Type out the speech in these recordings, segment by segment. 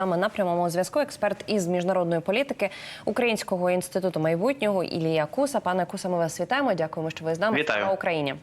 Нами на прямому зв'язку експерт із міжнародної політики Українського інституту майбутнього Ілія Куса. Пане Куса, ми вас вітаємо. Дякуємо, що ви з нами Вітаю. Слава Україні.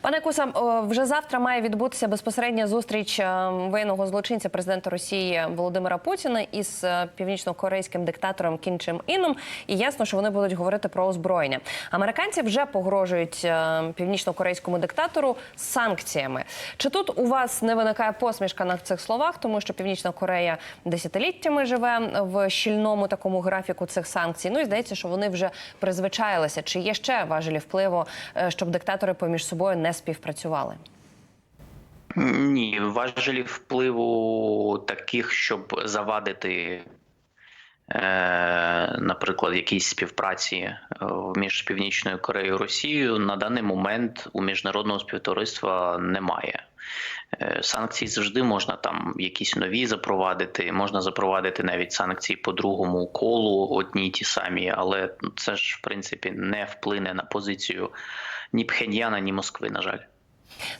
Пане Куса, вже завтра має відбутися безпосередня зустріч е, воєнного злочинця президента Росії Володимира Путіна із е, північно-корейським диктатором Кін Чим Іном. І ясно, що вони будуть говорити про озброєння. Американці вже погрожують е, північно-корейському диктатору санкціями. Чи тут у вас не виникає посмішка на цих словах, тому що Північна Корея десятиліттями живе в щільному такому графіку цих санкцій? Ну і здається, що вони вже призвичаїлися. Чи є ще важелі впливу, щоб диктатори поміж собою не співпрацювали? Ні, важелі впливу таких, щоб завадити, е, наприклад, якійсь співпраці е, між Північною Кореєю і Росією на даний момент у міжнародного співтовариства немає. Е, Санкції завжди можна там якісь нові запровадити, можна запровадити навіть санкції по другому колу, одні й ті самі, але це ж в принципі не вплине на позицію ні Пхеньяна, ні Москви, на жаль.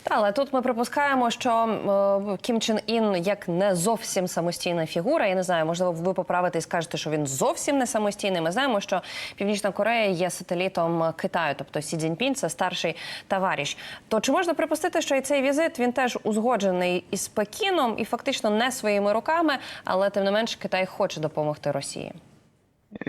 Та, але тут ми припускаємо, що е, Кім Чен Ін як не зовсім самостійна фігура. Я не знаю, можливо, ви поправите і скажете, що він зовсім не самостійний. Ми знаємо, що Північна Корея є сателітом Китаю, тобто Сі Цзіньпін – це старший товариш. То чи можна припустити, що і цей візит він теж узгоджений із Пекіном і фактично не своїми руками, але тим не менш Китай хоче допомогти Росії?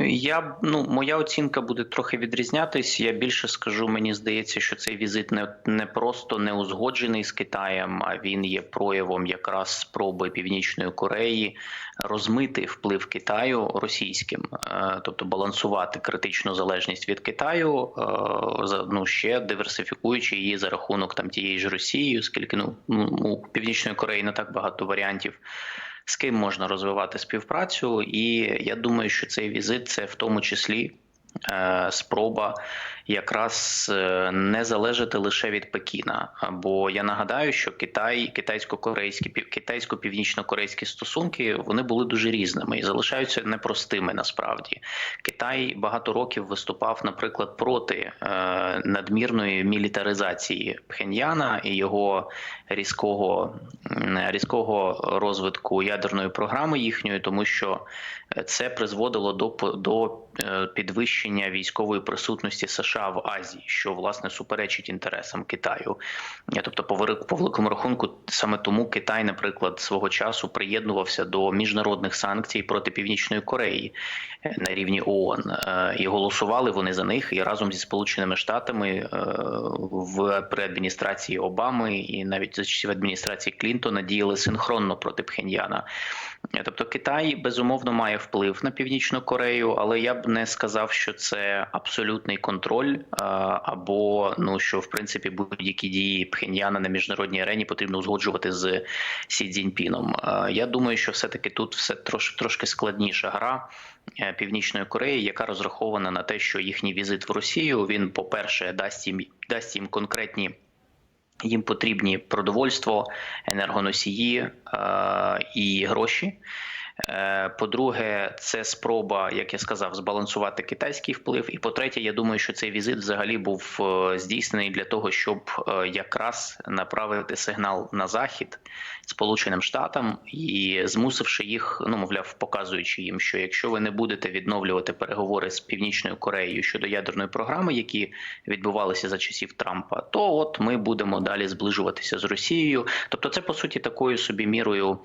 Я ну моя оцінка буде трохи відрізнятись. Я більше скажу, мені здається, що цей візит не, не просто не узгоджений з Китаєм, а він є проявом якраз спроби Північної Кореї розмити вплив Китаю російським, Е, тобто балансувати критичну залежність від Китаю, е, ну ще диверсифікуючи її за рахунок там тієї ж Росії, оскільки ну, у Північної Кореї не так багато варіантів з ким можна розвивати співпрацю. І я думаю, що цей візит це в тому числі спроба якраз е, не залежати лише від Пекіна. Бо я нагадаю, що Китай, китайсько-корейські пів- китайсько-північно-корейські стосунки вони були дуже різними і залишаються непростими насправді. Китай багато років виступав, наприклад, проти е, надмірної мілітаризації Пхеньяна і його різкого, різкого розвитку ядерної програми їхньої, тому що це призводило до до е, підвищення військової присутності США в Азії, що власне суперечить інтересам Китаю. Е, Тобто, по великому рахунку, саме тому Китай, наприклад, свого часу приєднувався до міжнародних санкцій проти Північної Кореї е, на рівні ООН. Е, і голосували вони за них і разом зі Сполученими Штатами в при адміністрації Обами і навіть за часів адміністрації Клінтона діяли синхронно проти Пхеньяна. Тобто Китай безумовно має вплив на Північну Корею, але я б не сказав, що це абсолютний контроль, е, або ну що в принципі будь-які дії Пхеньяна на міжнародній арені потрібно узгоджувати з Сі Цзіньпіном. Е, Я думаю, що все таки тут все трош, трошки складніша гра. е, Північної Кореї, яка розрахована на те, що їхній візит в Росію він, по-перше, дасть їм дасть їм конкретні їм потрібні продовольство, енергоносії е, і гроші. Е, По-друге, це спроба, як я сказав, збалансувати китайський вплив. І по-третє, я думаю, що цей візит взагалі був е, здійснений для того, щоб е, якраз направити сигнал на захід Сполученим Штатам і змусивши їх, ну мовляв, показуючи їм, що якщо ви не будете відновлювати переговори з Північною Кореєю щодо ядерної програми, які відбувалися за часів Трампа, то от ми будемо далі зближуватися з Росією. Тобто, це по суті такою собі мірою,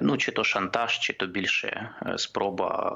ну чи то шантаж, чи то більше е, спроба,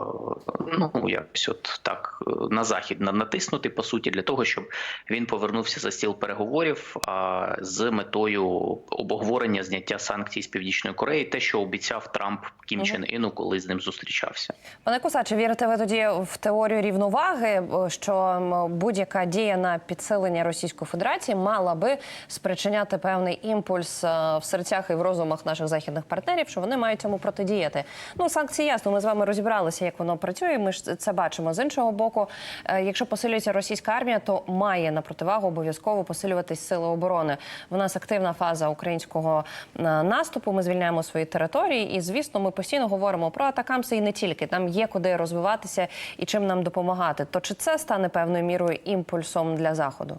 е, ну якось от так е, на захід натиснути по суті для того, щоб він повернувся за стіл переговорів а, з метою обговорення зняття санкцій з Північної Кореї, те, що обіцяв Трамп Кім Чен Іну, коли з ним зустрічався. Пане Куса, вірите ви тоді в теорію рівноваги, що будь-яка дія на підсилення Російської Федерації мала би спричиняти певний імпульс в серцях і в розумах наших західних партнерів, що вони мають цьому протидіяти? Ну, санкції ясно. Ми з вами розібралися, як воно працює. Ми ж це бачимо з іншого боку. е, Якщо посилюється російська армія, то має на противагу обов'язково посилюватись сили оборони. В нас активна фаза українського е, наступу. Ми звільняємо свої території, і звісно, ми постійно говоримо про атакамси і не тільки там є куди розвиватися і чим нам допомагати. То чи це стане певною мірою імпульсом для заходу?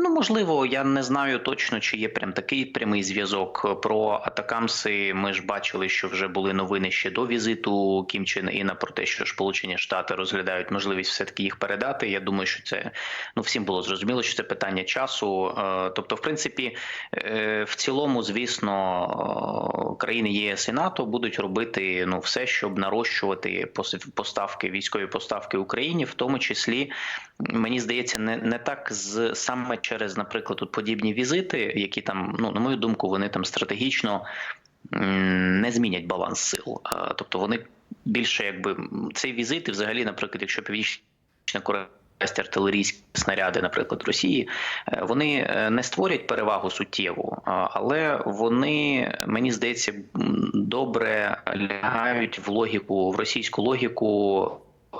Ну, можливо, я не знаю точно, чи є прям такий прямий зв'язок. Про атакамси ми ж бачили, що вже були новини ще до візиту Кім Чен Іна про те, що Сполучені Штати розглядають можливість все таки їх передати. Я думаю, що це ну всім було зрозуміло, що це питання часу. Е, Тобто, в принципі, е, в цілому, звісно, е, країни ЄС і НАТО будуть робити ну все, щоб нарощувати пос- поставки, військові поставки Україні, в тому числі мені здається, не, не так з саме через, наприклад, тут подібні візити, які там, ну на мою думку, вони там стратегічно не змінять баланс сил. Тобто вони більше, якби цей візит, і взагалі, наприклад, якщо Північна Корея дасть артилерійські снаряди, наприклад, Росії, е, вони е, не створять перевагу суттєву, але вони, мені здається, добре лягають в логіку, в російську логіку.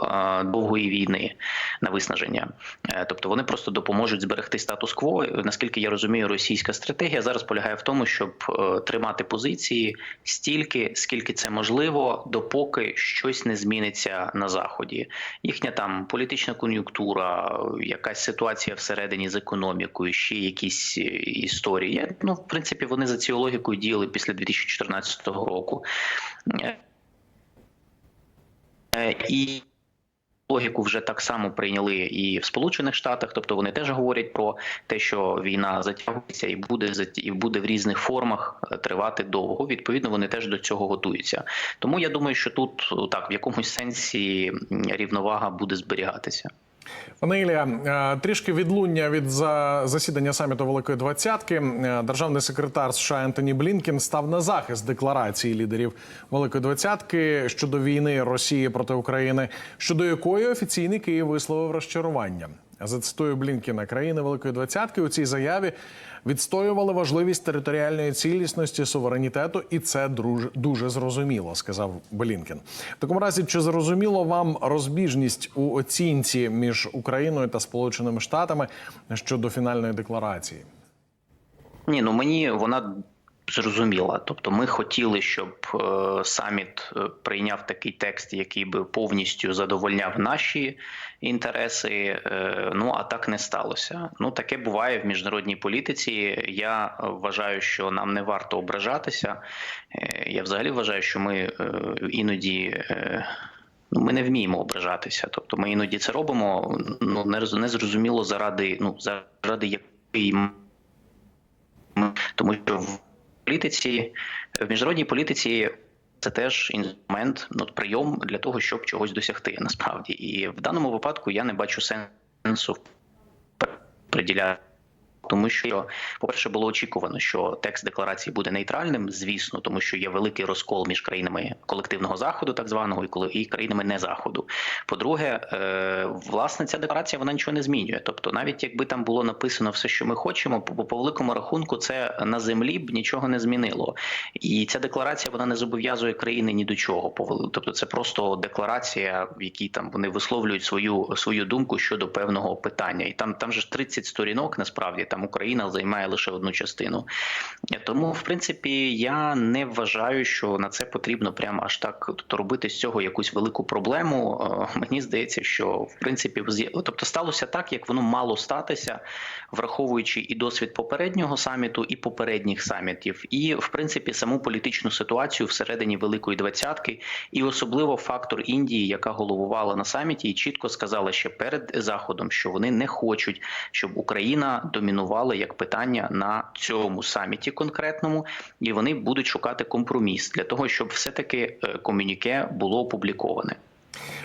Е, Довгої війни на виснаження, Е, тобто вони просто допоможуть зберегти статус-кво. Наскільки я розумію, російська стратегія зараз полягає в тому, щоб е, тримати позиції стільки, скільки це можливо, допоки щось не зміниться на заході. Їхня там політична кон'юнктура, якась ситуація всередині з економікою, ще якісь історії. Ну, в принципі, вони за цією логікою діяли після 2014 року. Логіку вже так само прийняли і в Сполучених Штатах, тобто вони теж говорять про те, що війна затягується і буде і буде в різних формах е, тривати довго. Відповідно, вони теж до цього готуються. Тому я думаю, що тут о, так в якомусь сенсі рівновага буде зберігатися. Пане Ілія, е, трішки відлуння від за- засідання саміту Великої Двадцятки. Е, Державний секретар США Ентоні Блінкен став на захист декларації лідерів Великої Двадцятки щодо війни Росії проти України, щодо якої офіційний Київ висловив розчарування. Зацитую Блінкена, країни Великої Двадцятки у цій заяві відстоювали важливість територіальної цілісності, суверенітету, і це дуже зрозуміло, сказав Блінкен. В такому разі, чи зрозуміло вам розбіжність у оцінці між Україною та Сполученими Штатами щодо фінальної декларації? Ні, ну мені вона зрозуміла. Тобто, ми хотіли, щоб е, саміт е, прийняв такий текст, який би повністю задовольняв наші інтереси. Е, ну а так не сталося. Ну таке буває в міжнародній політиці. Я вважаю, що нам не варто ображатися. Я взагалі вважаю, що ми іноді. Ну, ми не вміємо ображатися. Тобто ми іноді це робимо. Ну не зрозуміло заради, ну заради якої тому що політиці, в міжнародній політиці це теж інструмент, ну, прийом для того, щоб чогось досягти насправді. І в даному випадку я не бачу сенсу приділяти. Тому що, по-перше, було очікувано, що текст декларації буде нейтральним, звісно, тому що є великий розкол між країнами колективного заходу, так званого, і коли- і країнами не заходу. По-друге, е, власне, ця декларація вона нічого не змінює. Тобто, навіть якби там було написано все, що ми хочемо, по, по великому рахунку, це на землі б нічого не змінило. І ця декларація вона не зобов'язує країни ні до чого. по Тобто, це просто декларація, в якій там вони висловлюють свою свою думку щодо певного питання. І там там же ж 30 сторінок. Насправді там Україна займає лише одну частину. Тому, в принципі, я не вважаю, що на це потрібно прямо аж так тобто, робити з цього якусь велику проблему. Е, Мені здається, що в принципі тобто сталося так, як воно мало статися, враховуючи і досвід попереднього саміту, і попередніх самітів, і в принципі саму політичну ситуацію всередині Великої двадцятки, і особливо фактор Індії, яка головувала на саміті, і чітко сказала ще перед заходом, що вони не хочуть, щоб Україна домінувала як питання на цьому саміті конкретному, і вони будуть шукати компроміс для того, щоб все таки комюніке було опубліковане.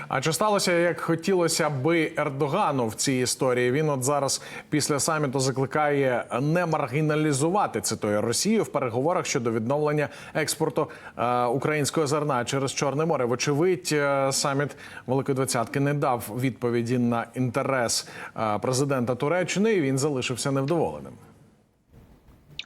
А чи сталося як хотілося би Ердогану в цій історії? Він от зараз після саміту закликає не маргіналізувати цитує Росію в переговорах щодо відновлення експорту е, українського зерна через Чорне море. Вочевидь, е, саміт Великої Двадцятки не дав відповіді на інтерес е, президента Туреччини. і Він залишився невдоволеним.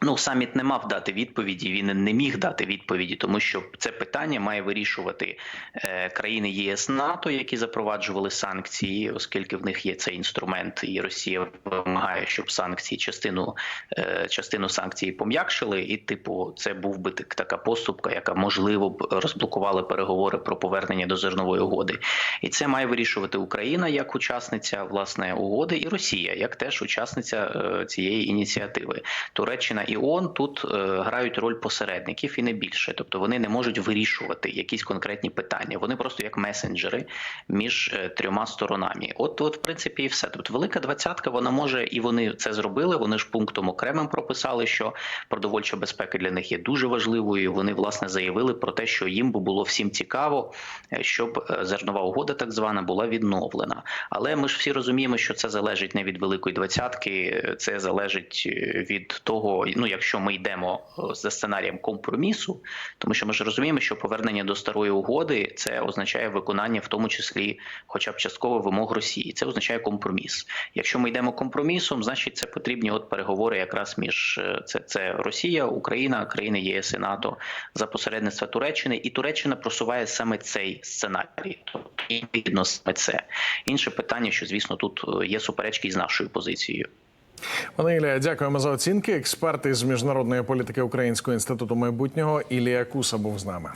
Ну, саміт не мав дати відповіді, він не міг дати відповіді, тому що це питання має вирішувати е, країни ЄС НАТО, які запроваджували санкції, оскільки в них є цей інструмент, і Росія вимагає, щоб санкції частину е, частину санкцій пом'якшили. І, типу, це був би так- така поступка, яка можливо б розблокувала переговори про повернення до зернової угоди. І це має вирішувати Україна як учасниця власне угоди, і Росія як теж учасниця е, цієї ініціативи. Туреччина і ООН тут е, грають роль посередників і не більше. Тобто вони не можуть вирішувати якісь конкретні питання. Вони просто як месенджери між е, трьома сторонами. От, от, в принципі, і все. Тобто, велика двадцятка вона може і вони це зробили. Вони ж пунктом окремим прописали, що продовольча безпека для них є дуже важливою. Вони власне заявили про те, що їм би було всім цікаво, е, щоб зернова угода, так звана, була відновлена. Але ми ж всі розуміємо, що це залежить не від великої двадцятки, це залежить від того, ну якщо ми йдемо е, за сценарієм компромісу, тому що ми ж розуміємо, що повернення до старої угоди це означає виконання, в тому числі, хоча б частково вимог Росії. Це означає компроміс. Якщо ми йдемо компромісом, значить це потрібні от переговори якраз між е, це, це Росія, Україна, країни ЄС і НАТО за посередництва Туреччини, і Туреччина просуває саме цей сценарій. Тобто саме це інше питання, що звісно тут е, є суперечки із нашою позицією. Пане Ілія, дякуємо за оцінки. Експерт із міжнародної політики Українського інституту майбутнього Ілія Куса був з нами.